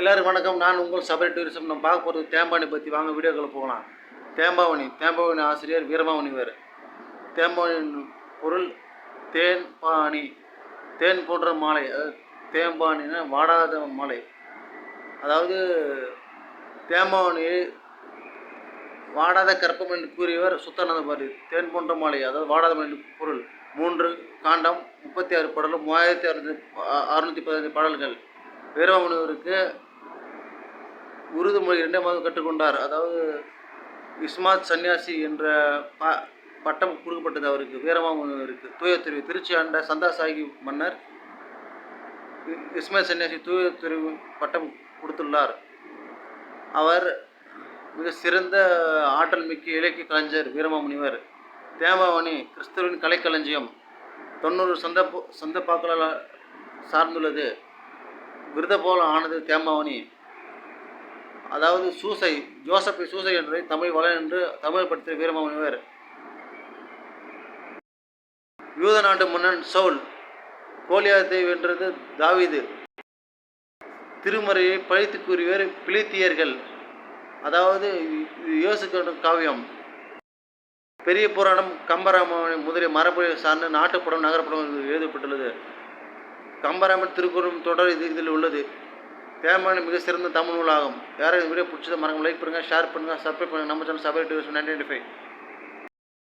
எல்லோரும் வணக்கம். நான் உங்கள் சபரி டூரிசம். நம்ம பார்க்க போகிறது தேம்பாவணி பற்றி வாங்க வீடியோக்களை போகலாம். தேம்பாவணி. தேம்பாவணி ஆசிரியர் வீரமாவணி வேறு தேம்பாவணி பொருள் தேன் பாணி. தேன் போன்ற மாலை. அதாவது வாடாத மாலை. அதாவது தேம்பாவணி வாடாத கற்பம் என்று கூறியவர் சுத்தானந்த பாரதி தேன் போன்ற மாலை. அதாவது வாடாத மாலை என்று பொருள். மூன்று காண்டம் முப்பத்தி ஆறு பாடலும் மூவாயிரத்தி அறுநூத்தி அறுநூற்றி பதினஞ்சு பாடல்கள். வீரமாமுனிவருக்கு உருது மொழி மாதம் கற்றுக்கொண்டார். அதாவது இஸ்மாத் சன்னியாசி என்ற ப பட்டம் கொடுக்கப்பட்டது அவருக்கு. வீரமாமுனிவருக்கு தூய திருச்சி ஆண்ட சந்தா சாஹிப் மன்னர் இ- இஸ்மாத் சன்னியாசி தூய துறவி பட்டம் கொடுத்துள்ளார். அவர் மிக சிறந்த ஆற்றல் மிக்க இலக்கிய கலைஞர் வீரமாமுனிவர் தேமாவணி கிறிஸ்துவின் கலைக்களஞ்சியம் தொண்ணூறு சந்த சந்தப்பாக்களால் சார்ந்துள்ளது. விருத போல ஆனது தேம்பாவணி. அதாவது சூசை ஜோசப்பை சூசை என்று தமிழ் வளன் என்று தமிழ் படுத்திய வீரமாமுனிவர் யூத நாட்டு மன்னன் சவுல் கோலியாத்தை வென்றது தாவீது. திருமறையை பழித்து கூறியவர் பிலித்தியர்கள். அதாவது யோசுக்கணும் காவியம். பெரிய புராணம் கம்பராமாயணம் முதலிய மரபு சார்ந்த நாட்டுப்படம் நகரப்படம் எழுதப்பட்டுள்ளது. கம்பராமன் திருக்குறும் தொடர் இது இதில் உள்ளது. தேமான மிக சிறந்த தமிழ் நூலாகும். யாரும் இந்த வீடியோ பிடிச்சத மறக்காம லைக் பண்ணுங்கள் ஷேர் பண்ணுங்கள் சப்ஸ்கிரைப் பண்ணுங்கள் நம்ம channel Sabari division ninety five.